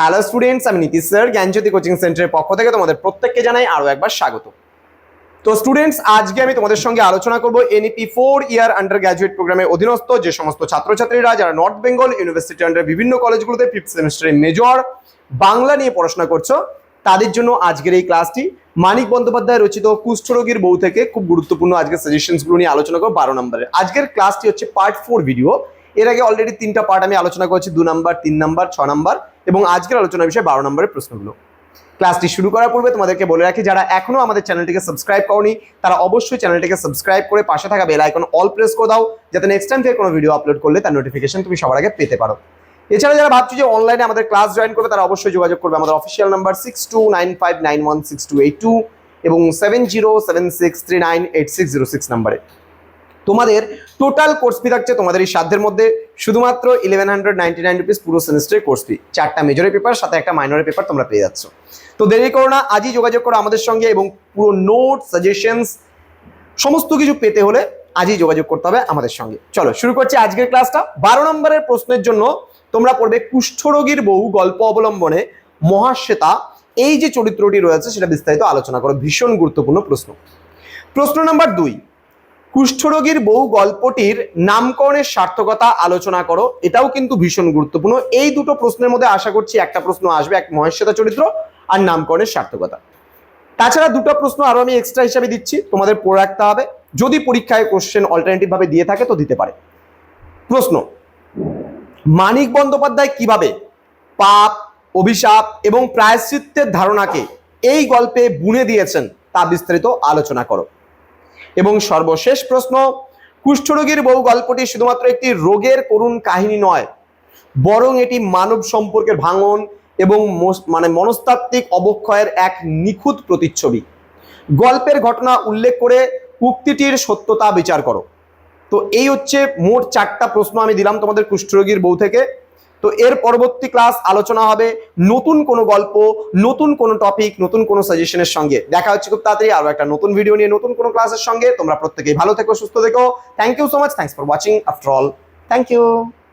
Hello students আমি Nitish sir জ্ঞানজ্যোতি coaching সেন্টারের পক্ষ থেকে তোমাদের প্রত্যেককে জানাই আরও একবার স্বাগত। তো স্টুডেন্টস আজকে আমি তোমাদের সঙ্গে আলোচনা করব NEP four year undergraduate প্রোগ্রামের অধীনস্থ যে সমস্ত ছাত্রছাত্রীরা যারা নর্থ বেঙ্গল ইউনিভার্সিটি আন্ডার বিভিন্ন কলেজগুলোতে ফিফথ সেমিস্টারে মেজর বাংলা নিয়ে পড়াশোনা করছ, তাদের জন্য আজকের এই ক্লাসটি মানিক বন্দ্যোপাধ্যায় রচিত কুষ্ঠরোগীর বউ থেকে খুব গুরুত্বপূর্ণ আজকের সাজেশনসগুলো নিয়ে আলোচনা করব, বারো নম্বরের। আজকের ক্লাসটি হচ্ছে পার্ট ফোর ভিডিও এর আগে অলরেডি তিনটা পার্ট আমি আলোচনা করেছি, দু নম্বর তিন নম্বর ছ নম্বর এবং আজকের আলোচনার বিষয়ে বারো নম্বরের প্রশ্নগুলো। ক্লাসটি শুরু করার পূর্বে তোমাদেরকে বলে রাখি, যারা এখনও আমাদের চ্যানেলটিকে সাবস্ক্রাইব করনি, তারা অবশ্যই চ্যানেলটিকে সাবস্ক্রাইব করে পাশে থাকা বেল আইকন অল প্রেস করে দাও, যাতে নেক্সট টাইম থেকে কোনো ভিডিও আপলোড করলে তার নোটিফিকেশন তুমি সবার আগে পেতে পারো। এছাড়া যারা ভাবছ যে অনলাইনে আমাদের ক্লাস জয়েন করবে, তারা অবশ্যই যোগাযোগ করবে আমাদের official number six two nine five nine one six two eight two এবং seven zero seven six three nine eight six zero six নাম্বারে তোমাদের টোটাল কোর্স ফি থাকছে তোমাদের এই সাধ্যের মধ্যে শুধুমাত্র eleven hundred ninety nine rupees পুরো সেমিস্টারের কোর্স ফি চারটা মেজরের পেপার সাথে একটা মাইনরের পেপার তোমরা পেয়ে যাচ্ছ। তো দেরি করো না, আজই যোগাযোগ করো আমাদের সঙ্গে এবং পুরো নোট সাজেশনস সমস্ত কিছু পেতে হলে আজই যোগাযোগ করতে হবে আমাদের সঙ্গে। চলো, শুরু করছি আজকের ক্লাসটা বারো নম্বরের প্রশ্নের জন্য তোমরা পড়বে কুষ্ঠরোগীর বহু গল্প অবলম্বনে মহাশ্বেতা। এই যে চরিত্রটি রয়েছে সেটা বিস্তারিত আলোচনা করো, ভীষণ গুরুত্বপূর্ণ প্রশ্ন। প্রশ্ন নাম্বার দুই কুষ্ঠরোগীর বহু গল্পটির নামকরণের সার্থকতা আলোচনা করো। এটাও কিন্তু ভীষণ গুরুত্বপূর্ণ। এই দুটো প্রশ্নের মধ্যে আশা করছি একটা প্রশ্ন আসবে, এক মহেশ্বেতা চরিত্র আর নামকরণের সার্থকতা। তাছাড়া দুটো প্রশ্ন আরও আমি এক্সট্রা হিসাবে দিচ্ছি, তোমাদের পড়ে রাখতে হবে। যদি পরীক্ষায় কোশ্চেন অল্টারনেটিভ ভাবে দিয়ে থাকে তো দিতে পারে। প্রশ্ন, মানিক বন্দ্যোপাধ্যায় কীভাবে পাপ, অভিশাপ এবং প্রায়শ্চিত্তের ধারণাকে এই গল্পে বুনে দিয়েছেন তা বিস্তারিত আলোচনা করো। এবং সর্বশেষ প্রশ্ন কুষ্ঠরোগীর বহু গল্পটি শুধুমাত্র একটি রোগের করুণ কাহিনী নয়, বরং এটি মানব সম্পর্কের ভাঙন এবং মানে মনস্তাত্ত্বিক অবক্ষয়ের এক নিখুঁত প্রতিচ্ছবি। গল্পের ঘটনা উল্লেখ করে উক্তিটির সত্যতা বিচার করো। তো এই হচ্ছে মোট চারটা প্রশ্ন আমি দিলাম তোমাদের কুষ্ঠরোগীর বউ থেকে। তো এর পরবর্তী ক্লাস আলোচনা হবে নতুন কোনো গল্প, নতুন কোনো টপিক নতুন কোনো সাজেশনের সঙ্গে। দেখা হচ্ছে খুব তাড়াতাড়ি আরও একটা নতুন ভিডিও নিয়ে নতুন কোনো ক্লাসের সঙ্গে। তোমরা প্রত্যেকেই ভালো থেকো, সুস্থ থেকো। Thank you so much thanks for watching after all thank you